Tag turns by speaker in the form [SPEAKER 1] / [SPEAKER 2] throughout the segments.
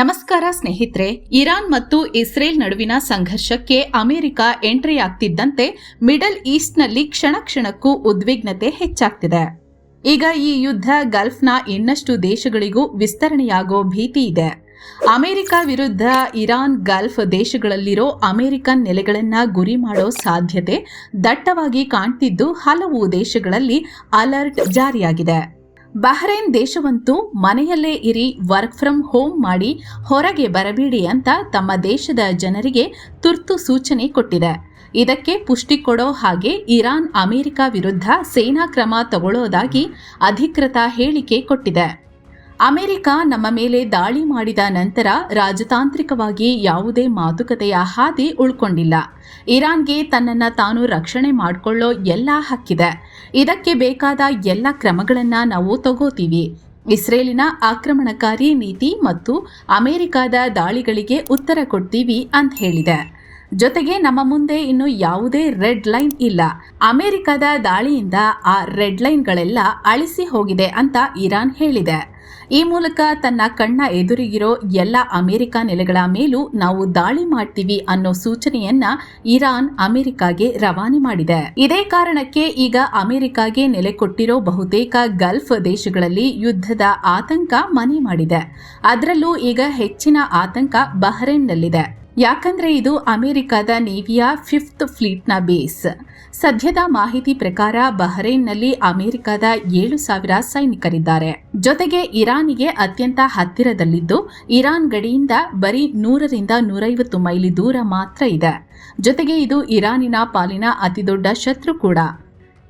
[SPEAKER 1] ನಮಸ್ಕಾರ ಸ್ನೇಹಿತರೆ, ಇರಾನ್ ಮತ್ತು ಇಸ್ರೇಲ್ ನಡುವಿನ ಸಂಘರ್ಷಕ್ಕೆ ಅಮೆರಿಕ ಎಂಟ್ರಿಯಾಗ್ತಿದ್ದಂತೆ ಮಿಡಲ್ ಈಸ್ಟ್ನಲ್ಲಿ ಕ್ಷಣ ಕ್ಷಣಕ್ಕೂ ಉದ್ವಿಗ್ನತೆ ಹೆಚ್ಚಾಗ್ತಿದೆ. ಈಗ ಈ ಯುದ್ಧ ಗಲ್ಫ್ನ ಇನ್ನಷ್ಟು ದೇಶಗಳಿಗೂ ವಿಸ್ತರಣೆಯಾಗೋ ಭೀತಿ ಇದೆ. ಅಮೆರಿಕ ವಿರುದ್ಧ ಇರಾನ್ ಗಲ್ಫ್ ದೇಶಗಳಲ್ಲಿರೋ ಅಮೆರಿಕನ್ ನೆಲೆಗಳನ್ನ ಗುರಿ ಮಾಡೋ ಸಾಧ್ಯತೆ ದಟ್ಟವಾಗಿ ಕಾಣ್ತಿದ್ದು ಹಲವು ದೇಶಗಳಲ್ಲಿ ಅಲರ್ಟ್ ಜಾರಿಯಾಗಿದೆ. ಬಹ್ರೇನ್ ದೇಶವಂತೂ ಮನೆಯಲ್ಲೇ ಇರಿ ವರ್ಕ್ ಫ್ರಮ್ ಹೋಮ್ ಮಾಡಿ, ಹೊರಗೆ ಬರಬೇಡಿ ಅಂತ ತಮ್ಮ ದೇಶದ ಜನರಿಗೆ ತುರ್ತು ಸೂಚನೆ ಕೊಟ್ಟಿದೆ. ಇದಕ್ಕೆ ಪುಷ್ಟಿ ಕೊಡೋ ಹಾಗೆ ಇರಾನ್, ಅಮೆರಿಕ ವಿರುದ್ಧ ಸೇನಾ ಕ್ರಮ ತಗೊಳ್ಳೋದಾಗಿ ಅಧಿಕೃತ ಹೇಳಿಕೆ ಕೊಟ್ಟಿದೆ. ಅಮೆರಿಕ ನಮ್ಮ ಮೇಲೆ ದಾಳಿ ಮಾಡಿದ ನಂತರ ರಾಜತಾಂತ್ರಿಕವಾಗಿ ಯಾವುದೇ ಮಾತುಕತೆಯ ಹಾದಿ ಉಳ್ಕೊಂಡಿಲ್ಲ. ಇರಾನ್ಗೆ ತನ್ನನ್ನು ತಾನು ರಕ್ಷಣೆ ಮಾಡಿಕೊಳ್ಳೋ ಎಲ್ಲ ಹಕ್ಕಿದೆ. ಇದಕ್ಕೆ ಬೇಕಾದ ಎಲ್ಲ ಕ್ರಮಗಳನ್ನು ನಾವು ತಗೋತೀವಿ. ಇಸ್ರೇಲಿನ ಆಕ್ರಮಣಕಾರಿ ನೀತಿ ಮತ್ತು ಅಮೆರಿಕದ ದಾಳಿಗಳಿಗೆ ಉತ್ತರ ಕೊಡ್ತೀವಿ ಅಂತ ಹೇಳಿದೆ. ಜೊತೆಗೆ ನಮ್ಮ ಮುಂದೆ ಇನ್ನು ಯಾವುದೇ ರೆಡ್ ಲೈನ್ ಇಲ್ಲ. ಅಮೆರಿಕದ ದಾಳಿಯಿಂದ ಆ ರೆಡ್ ಲೈನ್ಗಳೆಲ್ಲ ಅಳಿಸಿ ಹೋಗಿದೆ ಅಂತ ಇರಾನ್ ಹೇಳಿದೆ. ಈ ಮೂಲಕ ತನ್ನ ಕಣ್ಣ ಎದುರಿಗಿರೋ ಎಲ್ಲ ಅಮೆರಿಕ ನೆಲೆಗಳ ಮೇಲೂ ನಾವು ದಾಳಿ ಮಾಡ್ತೀವಿ ಅನ್ನೋ ಸೂಚನೆಯನ್ನ ಇರಾನ್ ಅಮೆರಿಕಾಗೆ ರವಾನೆ ಮಾಡಿದೆ. ಇದೇ ಕಾರಣಕ್ಕೆ ಈಗ ಅಮೆರಿಕಾಗೆ ನೆಲೆ ಕೊಟ್ಟಿರೋ ಬಹುತೇಕ ಗಲ್ಫ್ ದೇಶಗಳಲ್ಲಿ ಯುದ್ಧದ ಆತಂಕ ಮನೆ ಮಾಡಿದೆ. ಅದರಲ್ಲೂ ಈಗ ಹೆಚ್ಚಿನ ಆತಂಕ ಬಹ್ರೇನ್ನಲ್ಲಿದೆ. ಯಾಕಂದ್ರೆ ಇದು ಅಮೆರಿಕದ ನೇವಿಯ ಫಿಫ್ತ್ ಫ್ಲೀಟ್ನ ಬೇಸ್. ಸದ್ಯದ ಮಾಹಿತಿ ಪ್ರಕಾರ ಬಹ್ರೇನ್ನಲ್ಲಿ ಅಮೆರಿಕದ ಏಳು ಸಾವಿರ ಸೈನಿಕರಿದ್ದಾರೆ. ಜೊತೆಗೆ ಇರಾನಿಗೆ ಅತ್ಯಂತ ಹತ್ತಿರದಲ್ಲಿದ್ದು, ಇರಾನ್ ಗಡಿಯಿಂದ ಬರೀ ನೂರರಿಂದ ನೂರೈವತ್ತು ಮೈಲಿ ದೂರ ಮಾತ್ರ ಇದೆ. ಜೊತೆಗೆ ಇದು ಇರಾನಿನ ಪಾಲಿನ ಅತಿದೊಡ್ಡ ಶತ್ರು ಕೂಡ.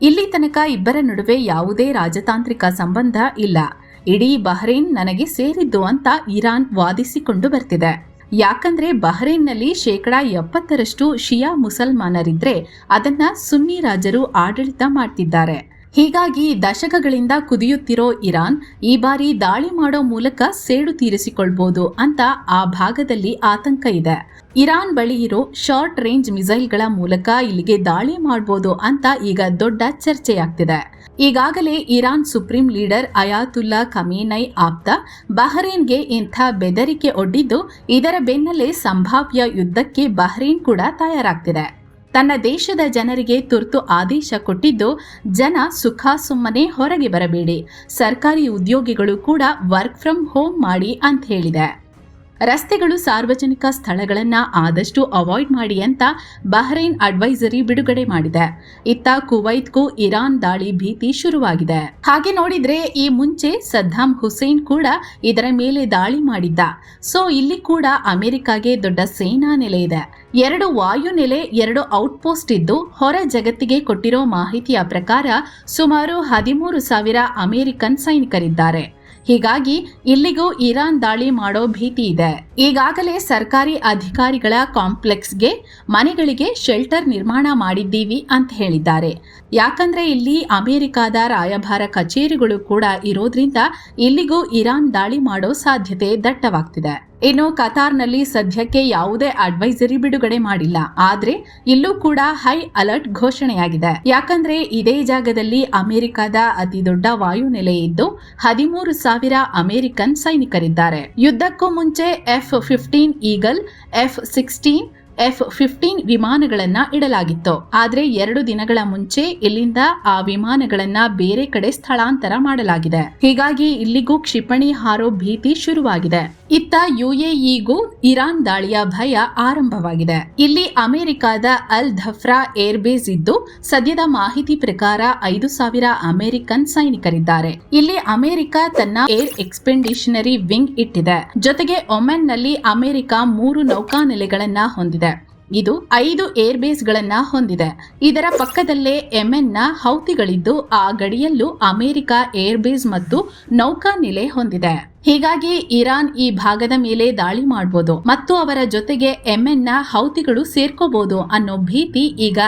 [SPEAKER 1] ಇಲ್ಲಿ ತನಕ ಇಬ್ಬರ ನಡುವೆ ಯಾವುದೇ ರಾಜತಾಂತ್ರಿಕ ಸಂಬಂಧ ಇಲ್ಲ. ಇಡೀ ಬಹ್ರೇನ್ ನನಗೆ ಸೇರಿದ್ದು ಅಂತ ಇರಾನ್ ವಾದಿಸಿಕೊಂಡು ಬರ್ತಿದೆ. ಯಾಕಂದ್ರೆ ಬಹರೇನ್ನಲ್ಲಿ ಶೇಕಡ ಎಪ್ಪತ್ತರಷ್ಟು ಶಿಯಾ ಮುಸಲ್ಮಾನರಿದ್ರೆ ಅದನ್ನ ಸುನ್ನಿ ರಾಜರು ಆಡಳಿತ ಮಾಡ್ತಿದ್ದಾರೆ. ಹೀಗಾಗಿ ದಶಕಗಳಿಂದ ಕುದಿಯುತ್ತಿರೋ ಇರಾನ್ ಈ ಬಾರಿ ದಾಳಿ ಮಾಡೋ ಮೂಲಕ ಸೇಡು ತೀರಿಸಿಕೊಳ್ಬೋದು ಅಂತ ಆ ಭಾಗದಲ್ಲಿ ಆತಂಕ ಇದೆ. ಇರಾನ್ ಬಳಿ ಇರೋ ಶಾರ್ಟ್ ರೇಂಜ್ ಮಿಸೈಲ್ಗಳ ಮೂಲಕ ಇಲ್ಲಿಗೆ ದಾಳಿ ಮಾಡಬಹುದು ಅಂತ ಈಗ ದೊಡ್ಡ ಚರ್ಚೆಯಾಗ್ತಿದೆ. ಈಗಾಗಲೇ Iran supreme leader Ayatollah Khamenei ಆಪ್ತ ಬಹ್ರೇನ್ಗೆ ಇಂಥ ಬೆದರಿಕೆ ಒಡ್ಡಿದ್ದು ಇದರ ಬೆನ್ನಲ್ಲೇ ಸಂಭಾವ್ಯ ಯುದ್ಧಕ್ಕೆ ಬಹ್ರೇನ್ ಕೂಡ ತಯಾರಾಗ್ತಿದೆ. ತನ್ನ ದೇಶದ ಜನರಿಗೆ ತುರ್ತು ಆದೇಶ ಕೊಟ್ಟಿದ್ದು, ಜನ ಸುಖ ಸುಮ್ಮನೆ ಹೊರಗೆ ಬರಬೇಡಿ. ಸರ್ಕಾರಿ ಉದ್ಯೋಗಿಗಳು ಕೂಡ ವರ್ಕ್ ಫ್ರಮ್ ಹೋಮ್ ಮಾಡಿ ಅಂತ ಹೇಳಿದೆ. ರಸ್ತೆಗಳು ಸಾರ್ವಜನಿಕ ಸ್ಥಳಗಳನ್ನು ಆದಷ್ಟು ಅವಾಯ್ಡ್ ಮಾಡಿ ಅಂತ ಬಹ್ರೈನ್ ಅಡ್ವೈಸರಿ ಬಿಡುಗಡೆ ಮಾಡಿದೆ. ಇತ್ತ ಕುವೈತ್ಗೂ ಇರಾನ್ ದಾಳಿ ಭೀತಿ ಶುರುವಾಗಿದೆ. ಹಾಗೆ ನೋಡಿದ್ರೆ ಈ ಮುಂಚೆ ಸದ್ದಾಂ ಹುಸೇನ್ ಕೂಡ ಇದರ ಮೇಲೆ ದಾಳಿ ಮಾಡಿದ್ದ. ಸೊ ಇಲ್ಲಿ ಕೂಡ ಅಮೆರಿಕಾಗೆ ದೊಡ್ಡ ಸೇನಾ ನೆಲೆ ಇದೆ. ಎರಡು ವಾಯು ನೆಲೆ, ಎರಡು ಔಟ್ಪೋಸ್ಟ್ ಇದ್ದು ಹೊರ ಜಗತ್ತಿಗೆ ಕೊಟ್ಟಿರೋ ಮಾಹಿತಿಯ ಪ್ರಕಾರ ಸುಮಾರು ಹದಿಮೂರು ಸಾವಿರ ಅಮೆರಿಕನ್ ಸೈನಿಕರಿದ್ದಾರೆ. ಹೀಗಾಗಿ ಇಲ್ಲಿಗೂ ಇರಾನ್ ದಾಳಿ ಮಾಡೋ ಭೀತಿ ಇದೆ. ಈಗಾಗಲೇ ಸರ್ಕಾರಿ ಅಧಿಕಾರಿಗಳ ಕಾಂಪ್ಲೆಕ್ಸ್ಗೆ ಮನೆಗಳಿಗೆ ಶೆಲ್ಟರ್ ನಿರ್ಮಾಣ ಮಾಡಿದ್ದೀವಿ ಅಂತ ಹೇಳಿದ್ದಾರೆ. ಯಾಕಂದ್ರೆ ಇಲ್ಲಿ ಅಮೆರಿಕಾದ ರಾಯಭಾರ ಕಚೇರಿಗಳು ಕೂಡ ಇರೋದ್ರಿಂದ ಇಲ್ಲಿಗೂ ಇರಾನ್ ದಾಳಿ ಮಾಡೋ ಸಾಧ್ಯತೆ ದಟ್ಟವಾಗ್ತಿದೆ. ಇನ್ನು ಕತಾರ್ನಲ್ಲಿ ಸದ್ಯಕ್ಕೆ ಯಾವುದೇ ಅಡ್ವೈಸರಿ ಬಿಡುಗಡೆ ಮಾಡಿಲ್ಲ. ಆದ್ರೆ ಇಲ್ಲೂ ಕೂಡ ಹೈ ಅಲರ್ಟ್ ಘೋಷಣೆಯಾಗಿದೆ. ಯಾಕಂದ್ರೆ ಇದೇ ಜಾಗದಲ್ಲಿ ಅಮೆರಿಕದ ಅತಿ ದೊಡ್ಡ ವಾಯುನೆಲೆ ಇದ್ದು ಹದಿಮೂರು ಸಾವಿರ ಅಮೆರಿಕನ್ ಸೈನಿಕರಿದ್ದಾರೆ. ಯುದ್ಧಕ್ಕೂ ಮುಂಚೆ F fifteen eagle, F sixteen, F fifteen ವಿಮಾನಗಳನ್ನ ಇಡಲಾಗಿತ್ತು. ಆದ್ರೆ ಎರಡು ದಿನಗಳ ಮುಂಚೆ ಇಲ್ಲಿಂದ ಆ ವಿಮಾನಗಳನ್ನ ಬೇರೆ ಕಡೆ ಸ್ಥಳಾಂತರ ಮಾಡಲಾಗಿದೆ. ಹೀಗಾಗಿ ಇಲ್ಲಿಗೂ ಕ್ಷಿಪಣಿ ಹಾರೋ ಭೀತಿ ಶುರುವಾಗಿದೆ. ಇತ್ತ ಯುಎಇಗೂ ಇರಾನ್ ದಾಳಿಯ ಭಯ ಆರಂಭವಾಗಿದೆ. ಇಲ್ಲಿ ಅಮೆರಿಕದ ಅಲ್ ಧಫ್ರಾ ಏರ್ಬೇಸ್ ಇದ್ದು, ಸದ್ಯದ ಮಾಹಿತಿ ಪ್ರಕಾರ ಐದು ಸಾವಿರ ಅಮೆರಿಕನ್ ಸೈನಿಕರಿದ್ದಾರೆ. ಇಲ್ಲಿ ಅಮೆರಿಕ ತನ್ನ ಏರ್ ಎಕ್ಸ್ಪೆಂಡಿಷನರಿ ವಿಂಗ್ ಇಟ್ಟಿದೆ. ಜೊತೆಗೆ ಒಮೆನ್ನಲ್ಲಿ ಅಮೆರಿಕ ಮೂರು ನೌಕಾನೆಲೆಗಳನ್ನ ಹೊಂದಿದೆ. ಇದು ಐದು ಏರ್ಬೇಸ್ ಗಳನ್ನ ಹೊಂದಿದೆ. ಇದರ ಪಕ್ಕದಲ್ಲೇ ನ ಹೌತಿಗಳಿದ್ದು, ಆ ಗಡಿಯಲ್ಲೂ ಅಮೆರಿಕ ಏರ್ಬೇಸ್ ಮತ್ತು ನೌಕಾನೆಲೆ ಹೊಂದಿದೆ. ಹೀಗಾಗಿ ಇರಾನ್ ಈ ಭಾಗದ ಮೇಲೆ ದಾಳಿ ಮಾಡಬಹುದು ಮತ್ತು ಅವರ ಜೊತೆಗೆ ನ ಹೌತಿಗಳು ಸೇರ್ಕೋಬಹುದು ಅನ್ನೋ ಭೀತಿ ಈಗ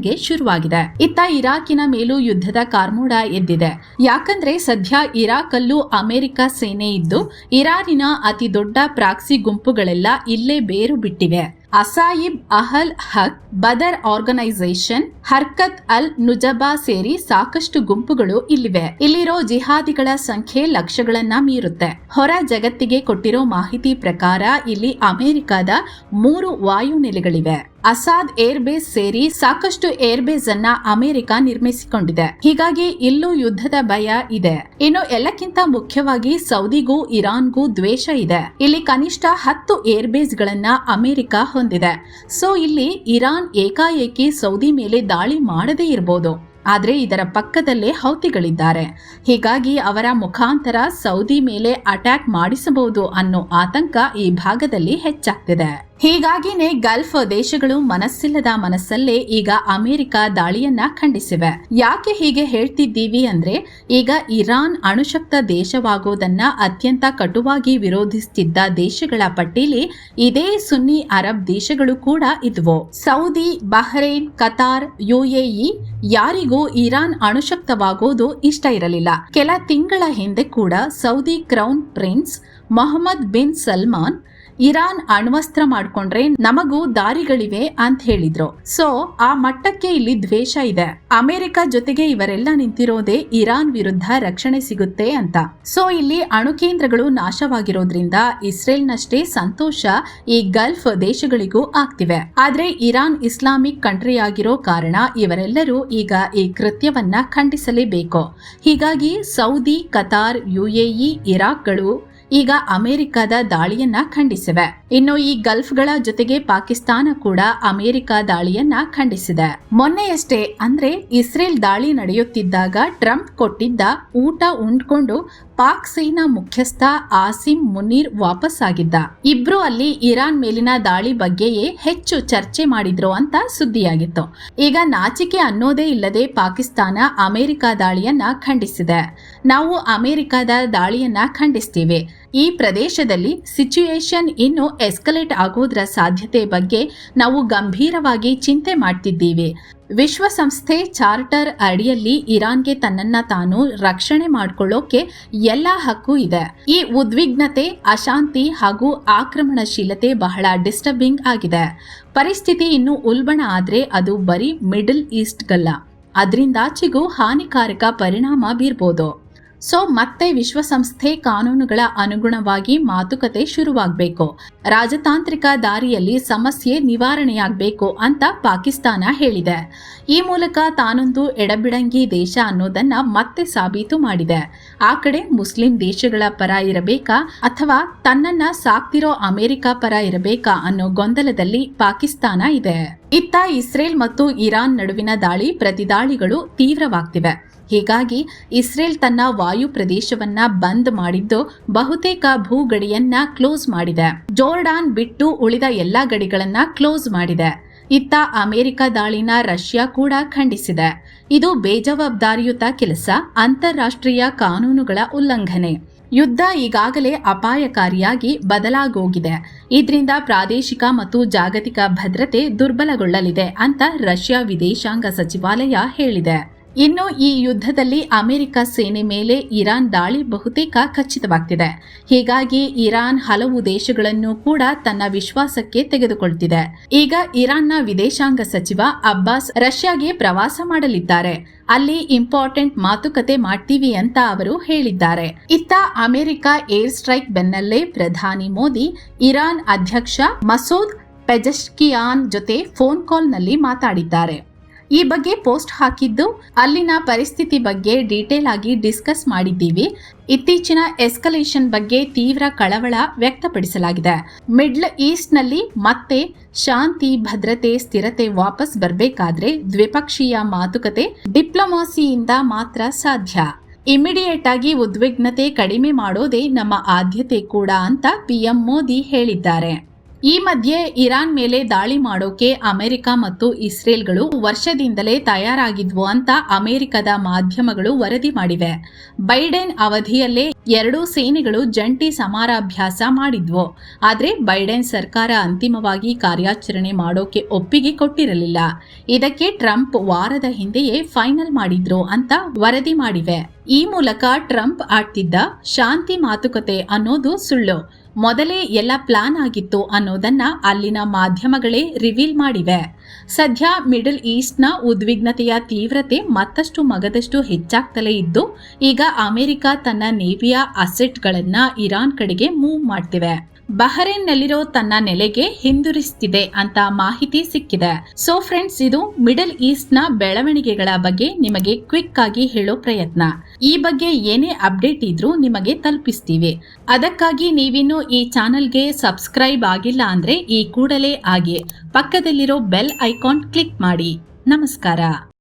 [SPEAKER 1] ಗೆ ಶುರುವಾಗಿದೆ. ಇತ್ತ ಇರಾಕಿನ ಮೇಲೂ ಯುದ್ಧದ ಕಾರ್ಮೋಡ ಎದ್ದಿದೆ. ಯಾಕಂದ್ರೆ ಸದ್ಯ ಇರಾಕ್ ಅಲ್ಲೂ ಅಮೆರಿಕ ಸೇನೆ ಇದ್ದು, ಇರಾನಿನ ಅತಿ ದೊಡ್ಡ ಪ್ರಾಕ್ಸಿ ಗುಂಪುಗಳೆಲ್ಲ ಇಲ್ಲೇ ಬೇರು ಬಿಟ್ಟಿವೆ. ಅಸಾಯಿಬ್ ಅಹಲ್ ಹಕ್ ಬದರ್ ಆರ್ಗನೈಸೇಷನ್, ಹರ್ಕತ್ ಅಲ್ ನುಜಬಾ ಸೇರಿ ಸಾಕಷ್ಟು ಗುಂಪುಗಳು ಇಲ್ಲಿವೆ. ಇಲ್ಲಿರೋ ಜಿಹಾದಿಗಳ ಸಂಖ್ಯೆ ಲಕ್ಷಗಳನ್ನ ಮೀರುತ್ತೆ. ಹೊರ ಜಗತ್ತಿಗೆ ಕೊಟ್ಟಿರೋ ಮಾಹಿತಿ ಪ್ರಕಾರ ಇಲ್ಲಿ ಅಮೆರಿಕದ ಮೂರು ವಾಯುನೆಲೆಗಳಿವೆ. ಅಸಾದ್ ಏರ್ ಬೇಸ್ ಸೇರಿ ಸಾಕಷ್ಟು ಏರ್ ಬೇಸ್ ಅನ್ನ ಅಮೆರಿಕ ನಿರ್ಮಿಸಿಕೊಂಡಿದೆ. ಹೀಗಾಗಿ ಇಲ್ಲೂ ಯುದ್ಧದ ಭಯ ಇದೆ. ಇನ್ನು ಎಲ್ಲಕ್ಕಿಂತ ಮುಖ್ಯವಾಗಿ ಸೌದಿಗೂ ಇರಾನ್ಗೂ ದ್ವೇಷ ಇದೆ. ಇಲ್ಲಿ ಕನಿಷ್ಠ ಹತ್ತು ಏರ್ ಬೇಸ್ ಗಳನ್ನ ಅಮೆರಿಕ ಹೊಂದಿದೆ. ಸೊ ಇಲ್ಲಿ ಇರಾನ್ ಏಕಾಏಕಿ ಸೌದಿ ಮೇಲೆ ದಾಳಿ ಮಾಡದೇ ಇರಬಹುದು ಆದ್ರೆ ಇದರ ಪಕ್ಕದಲ್ಲೇ ಹೌತಿಗಳಿದ್ದಾರೆ. ಹೀಗಾಗಿ ಅವರ ಮುಖಾಂತರ ಸೌದಿ ಮೇಲೆ ಅಟ್ಯಾಕ್ ಮಾಡಿಸಬಹುದು ಅನ್ನೋ ಆತಂಕ ಈ ಭಾಗದಲ್ಲಿ ಹೆಚ್ಚಾಗ್ತಿದೆ. ಹೀಗಾಗಿನೇ ಗಲ್ಫ್ ದೇಶಗಳು ಮನಸ್ಸಿಲ್ಲದ ಮನಸ್ಸಲ್ಲೇ ಈಗ ಅಮೆರಿಕ ದಾಳಿಯನ್ನ ಖಂಡಿಸಿವೆ. ಯಾಕೆ ಹೀಗೆ ಹೇಳ್ತಿದ್ದೀವಿ ಅಂದ್ರೆ, ಈಗ ಇರಾನ್ ಅಣುಶಕ್ತ ದೇಶವಾಗೋದನ್ನ ಅತ್ಯಂತ ಕಟುವಾಗಿ ವಿರೋಧಿಸುತ್ತಿದ್ದ ದೇಶಗಳ ಪಟ್ಟಿಲಿ ಇದೇ ಸುನ್ನಿ ಅರಬ್ ದೇಶಗಳು ಕೂಡ ಇದ್ವು. ಸೌದಿ, ಬಹ್ರೇನ್, ಕತಾರ್, ಯುಎಇ ಯಾರಿಗೂ ಇರಾನ್ ಅಣುಶಕ್ತವಾಗೋದು ಇಷ್ಟ ಇರಲಿಲ್ಲ. ಕೆಲ ತಿಂಗಳ ಹಿಂದೆ ಕೂಡ Saudi crown prince Mohammed bin Salman Iran ಅಣ್ವಸ್ತ್ರ ಮಾಡ್ಕೊಂಡ್ರೆ ನಮಗೂ ದಾರಿಗಳಿವೆ ಅಂತ ಹೇಳಿದ್ರು. ಸೊ ಆ ಮಟ್ಟಕ್ಕೆ ಇಲ್ಲಿ ದ್ವೇಷ ಇದೆ. ಅಮೆರಿಕ ಜೊತೆಗೆ ಇವರೆಲ್ಲ ನಿಂತಿರೋದೇ ಇರಾನ್ ವಿರುದ್ಧ ರಕ್ಷಣೆ ಸಿಗುತ್ತೆ ಅಂತ. ಸೊ ಇಲ್ಲಿ ಅಣು ಕೇಂದ್ರಗಳು ನಾಶವಾಗಿರೋದ್ರಿಂದ ಇಸ್ರೇಲ್ನಷ್ಟೇ ಸಂತೋಷ ಈ ಗಲ್ಫ್ ದೇಶಗಳಿಗೂ ಆಗ್ತಿವೆ. ಆದ್ರೆ ಇರಾನ್ ಇಸ್ಲಾಮಿಕ್ ಕಂಟ್ರಿ ಆಗಿರೋ ಕಾರಣ ಇವರೆಲ್ಲರೂ ಈಗ ಈ ಕೃತ್ಯವನ್ನ ಖಂಡಿಸಲೇಬೇಕು. ಹೀಗಾಗಿ ಸೌದಿ, ಕತಾರ್, ಯುಎಇ, ಇರಾಕ್ಗಳು ಈಗ ಅಮೆರಿಕದ ದಾಳಿಯನ್ನ ಖಂಡಿಸಿವೆ. ಇನ್ನು ಈ ಗಲ್ಫ್ಗಳ ಜೊತೆಗೆ ಪಾಕಿಸ್ತಾನ ಕೂಡ ಅಮೆರಿಕ ದಾಳಿಯನ್ನ ಖಂಡಿಸಿದೆ. ಮೊನ್ನೆಯಷ್ಟೇ ಅಂದ್ರೆ ಇಸ್ರೇಲ್ ದಾಳಿ ನಡೆಯುತ್ತಿದ್ದಾಗ ಟ್ರಂಪ್ ಕೊಟ್ಟಿದ್ದ ಊಟ ಉಂಡ್ಕೊಂಡು ಪಾಕ್ ಸೇನಾ ಮುಖ್ಯಸ್ಥ ಆಸಿಮ್ ಮುನೀರ್ ವಾಪಸ್ ಆಗಿದ್ದ. ಇಬ್ರು ಅಲ್ಲಿ ಇರಾನ್ ಮೇಲಿನ ದಾಳಿ ಬಗ್ಗೆಯೇ ಹೆಚ್ಚು ಚರ್ಚೆ ಮಾಡಿದ್ರು ಅಂತ ಸುದ್ದಿಯಾಗಿತ್ತು. ಈಗ ನಾಚಿಕೆ ಅನ್ನೋದೇ ಇಲ್ಲದೆ ಪಾಕಿಸ್ತಾನ ಅಮೆರಿಕ ದಾಳಿಯನ್ನ ಖಂಡಿಸಿದೆ. ನಾವು ಅಮೆರಿಕದ ದಾಳಿಯನ್ನ ಖಂಡಿಸ್ತೀವಿ. ಈ ಪ್ರದೇಶದಲ್ಲಿ ಸಿಚುಯೇಷನ್ ಇನ್ನೂ ಎಸ್ಕಲೇಟ್ ಆಗೋದ್ರ ಸಾಧ್ಯತೆ ಬಗ್ಗೆ ನಾವು ಗಂಭೀರವಾಗಿ ಚಿಂತೆ ಮಾಡ್ತಿದ್ದೀವಿ. ವಿಶ್ವಸಂಸ್ಥೆ ಚಾರ್ಟರ್ ಅಡಿಯಲ್ಲಿ ಇರಾನ್ಗೆ ತನ್ನನ್ನ ತಾನು ರಕ್ಷಣೆ ಮಾಡಿಕೊಳ್ಳೋಕೆ ಎಲ್ಲ ಹಕ್ಕು ಇದೆ. ಈ ಉದ್ವಿಗ್ನತೆ, ಅಶಾಂತಿ ಹಾಗೂ ಆಕ್ರಮಣಶೀಲತೆ ಬಹಳ ಡಿಸ್ಟರ್ಬಿಂಗ್ ಆಗಿದೆ. ಪರಿಸ್ಥಿತಿ ಇನ್ನು ಉಲ್ಬಣ ಆದರೆ ಅದು ಬರೀ ಮಿಡಲ್ ಈಸ್ಟ್ಗಲ್ಲ ಅದರಿಂದಾಚೆಗೂ ಹಾನಿಕಾರಕ ಪರಿಣಾಮ ಬೀರ್ಬೋದು. ಸೊ ಮತ್ತೆ ವಿಶ್ವಸಂಸ್ಥೆ ಕಾನೂನುಗಳ ಅನುಗುಣವಾಗಿ ಮಾತುಕತೆ ಶುರುವಾಗಬೇಕು. ರಾಜತಾಂತ್ರಿಕ ದಾರಿಯಲ್ಲಿ ಸಮಸ್ಯೆ ನಿವಾರಣೆಯಾಗಬೇಕು ಅಂತ ಪಾಕಿಸ್ತಾನ ಹೇಳಿದೆ. ಈ ಮೂಲಕ ತಾನೊಂದು ಎಡಬಿಡಂಗಿ ದೇಶ ಅನ್ನೋದನ್ನ ಮತ್ತೆ ಸಾಬೀತು ಮಾಡಿದೆ. ಆ ಕಡೆ ಮುಸ್ಲಿಂ ದೇಶಗಳ ಪರ ಇರಬೇಕಾ ಅಥವಾ ತನ್ನನ್ನ ಸಾಕ್ತಿರೋ ಅಮೆರಿಕ ಪರ ಇರಬೇಕಾ ಅನ್ನೋ ಗೊಂದಲದಲ್ಲಿ ಪಾಕಿಸ್ತಾನ ಇದೆ. ಇತ್ತ ಇಸ್ರೇಲ್ ಮತ್ತು ಇರಾನ್ ನಡುವಿನ ದಾಳಿ ಪ್ರತಿದಾಳಿಗಳು ತೀವ್ರವಾಗ್ತಿವೆ. ಹೀಗಾಗಿ ಇಸ್ರೇಲ್ ತನ್ನ ವಾಯು ಪ್ರದೇಶವನ್ನ ಬಂದ್ ಮಾಡಿದ್ದು ಬಹುತೇಕ ಭೂಗಡಿಯನ್ನ ಕ್ಲೋಸ್ ಮಾಡಿದೆ. ಜೋರ್ಡಾನ್ ಬಿಟ್ಟು ಉಳಿದ ಎಲ್ಲಾ ಗಡಿಗಳನ್ನ ಕ್ಲೋಸ್ ಮಾಡಿದೆ. ಇತ್ತ ಅಮೆರಿಕ ದಾಳಿನ ರಷ್ಯಾ ಕೂಡ ಖಂಡಿಸಿದೆ. ಇದು ಬೇಜವಾಬ್ದಾರಿಯುತ ಕೆಲಸ, ಅಂತಾರಾಷ್ಟ್ರೀಯ ಕಾನೂನುಗಳ ಉಲ್ಲಂಘನೆ. ಯುದ್ಧ ಈಗಾಗಲೇ ಅಪಾಯಕಾರಿಯಾಗಿ ಬದಲಾಗೋಗಿದೆ. ಇದರಿಂದ ಪ್ರಾದೇಶಿಕ ಮತ್ತು ಜಾಗತಿಕ ಭದ್ರತೆ ದುರ್ಬಲಗೊಳ್ಳಲಿದೆ ಅಂತ ರಷ್ಯಾ ವಿದೇಶಾಂಗ ಸಚಿವಾಲಯ ಹೇಳಿದೆ. ಇನ್ನು ಈ ಯುದ್ಧದಲ್ಲಿ ಅಮೆರಿಕ ಸೇನೆ ಮೇಲೆ ಇರಾನ್ ದಾಳಿ ಬಹುತೇಕ ಖಚಿತವಾಗ್ತಿದೆ. ಹೀಗಾಗಿ ಇರಾನ್ ಹಲವು ದೇಶಗಳನ್ನು ಕೂಡ ತನ್ನ ವಿಶ್ವಾಸಕ್ಕೆ ತೆಗೆದುಕೊಳ್ತಿದೆ. ಈಗ ಇರಾನ್ನ ವಿದೇಶಾಂಗ ಸಚಿವ ಅಬ್ಬಾಸ್ ರಷ್ಯಾಗೆ ಪ್ರವಾಸ ಮಾಡಲಿದ್ದಾರೆ. ಅಲ್ಲಿ ಇಂಪಾರ್ಟೆಂಟ್ ಮಾತುಕತೆ ಮಾಡ್ತೀವಿ ಅಂತ ಅವರು ಹೇಳಿದ್ದಾರೆ. ಇತ್ತ ಅಮೆರಿಕ ಏರ್ ಸ್ಟ್ರೈಕ್ ಬೆನ್ನಲ್ಲೇ ಪ್ರಧಾನಿ ಮೋದಿ, ಇರಾನ್ ಅಧ್ಯಕ್ಷ ಮಸೂದ್ ಪೆಜಶ್ಕಿಯಾನ್ ಜೊತೆ ಫೋನ್ ಕಾಲ್ನಲ್ಲಿ ಮಾತಾಡಿದ್ದಾರೆ. ಈ ಬಗ್ಗೆ ಪೋಸ್ಟ್ ಹಾಕಿದ್ದು ಅಲ್ಲಿನ ಪರಿಸ್ಥಿತಿ ಬಗ್ಗೆ ಡೀಟೇಲ್ ಆಗಿ ಡಿಸ್ಕಸ್ ಮಾಡಿದ್ದೀವಿ. ಇತ್ತೀಚಿನ ಎಸ್ಕಲೇಷನ್ ಬಗ್ಗೆ ತೀವ್ರ ಕಳವಳ ವ್ಯಕ್ತಪಡಿಸಲಾಗಿದೆ. ಮಿಡ್ಲ್ ಈಸ್ಟ್ನಲ್ಲಿ ಮತ್ತೆ ಶಾಂತಿ, ಭದ್ರತೆ, ಸ್ಥಿರತೆ ವಾಪಸ್ ಬರಬೇಕಾದ್ರೆ ದ್ವಿಪಕ್ಷೀಯ ಮಾತುಕತೆ ಡಿಪ್ಲೊಮಾಸಿಯಿಂದ ಮಾತ್ರ ಸಾಧ್ಯ. ಇಮಿಡಿಯೇಟ್ ಆಗಿ ಉದ್ವಿಗ್ನತೆ ಕಡಿಮೆ ಮಾಡೋದೇ ನಮ್ಮ ಆದ್ಯತೆ ಕೂಡ ಅಂತ ಪಿಎಂ ಮೋದಿ ಹೇಳಿದ್ದಾರೆ. ಈ ಮಧ್ಯೆ ಇರಾನ್ ಮೇಲೆ ದಾಳಿ ಮಾಡೋಕೆ ಅಮೆರಿಕ ಮತ್ತು ಇಸ್ರೇಲ್ಗಳು ವರ್ಷದಿಂದಲೇ ತಯಾರಾಗಿದ್ವು ಅಂತ ಅಮೆರಿಕದ ಮಾಧ್ಯಮಗಳು ವರದಿ ಮಾಡಿವೆ. ಬೈಡೆನ್ ಅವಧಿಯಲ್ಲೇ ಎರಡೂ ಸೇನೆಗಳು ಜಂಟಿ ಸಮರಾಭ್ಯಾಸ ಮಾಡಿದ್ವು. ಆದರೆ ಬೈಡೆನ್ ಸರ್ಕಾರ ಅಂತಿಮವಾಗಿ ಕಾರ್ಯಾಚರಣೆ ಮಾಡೋಕೆ ಒಪ್ಪಿಗೆ ಕೊಟ್ಟಿರಲಿಲ್ಲ. ಇದಕ್ಕೆ ಟ್ರಂಪ್ ವಾರದ ಹಿಂದೆಯೇ ಫೈನಲ್ ಮಾಡಿದ್ರು ಅಂತ ವರದಿ ಮಾಡಿವೆ. ಈ ಮೂಲಕ ಟ್ರಂಪ್ ಆಡ್ತಿದ್ದ ಶಾಂತಿ ಮಾತುಕತೆ ಅನ್ನೋದು ಸುಳ್ಳು. ಮೊದಲೇ ಎಲ್ಲ ಪ್ಲಾನ್ ಆಗಿತ್ತು ಅನ್ನೋದನ್ನ ಅಲ್ಲಿನ ಮಾಧ್ಯಮಗಳೇ ರಿವೀಲ್ ಮಾಡಿವೆ. ಸದ್ಯ ಮಿಡಲ್ ಈಸ್ಟ್ನ ಉದ್ವಿಗ್ನತೆಯ ತೀವ್ರತೆ ಮತ್ತಷ್ಟು ಮಗದಷ್ಟು ಹೆಚ್ಚಾಗ್ತಲೇ ಇದ್ದು, ಈಗ ಅಮೆರಿಕ ತನ್ನ ನೇವಿಯ ಅಸೆಟ್ಗಳನ್ನು ಇರಾನ್ ಕಡೆಗೆ ಮೂವ್ ಮಾಡ್ತಿವೆ. ಬಹರೇನ್ನಲ್ಲಿರೋ ತನ್ನ ನೆಲೆಗೆ ಹಿಂದಿರುಗಿಸ್ತಿದೆ ಅಂತ ಮಾಹಿತಿ ಸಿಕ್ಕಿದೆ. ಸೊ ಫ್ರೆಂಡ್ಸ್ ಇದು ಮಿಡಲ್ ಈಸ್ಟ್ನ ಬೆಳವಣಿಗೆಗಳ ಬಗ್ಗೆ ನಿಮಗೆ ಕ್ವಿಕ್ ಆಗಿ ಹೇಳೋ ಪ್ರಯತ್ನ. ಈ ಬಗ್ಗೆ ಏನೇ ಅಪ್ಡೇಟ್ ಇದ್ರೂ ನಿಮಗೆ ತಲುಪಿಸ್ತೀವಿ. ಅದಕ್ಕಾಗಿ ನೀವಿನ್ನು ಈ ಚಾನೆಲ್ಗೆ ಸಬ್ಸ್ಕ್ರೈಬ್ ಆಗಿಲ್ಲ ಅಂದ್ರೆ ಈ ಕೂಡಲೇ ಆಗಿ ಪಕ್ಕದಲ್ಲಿರೋ ಬೆಲ್ ಐಕಾನ್ ಕ್ಲಿಕ್ ಮಾಡಿ. ನಮಸ್ಕಾರ.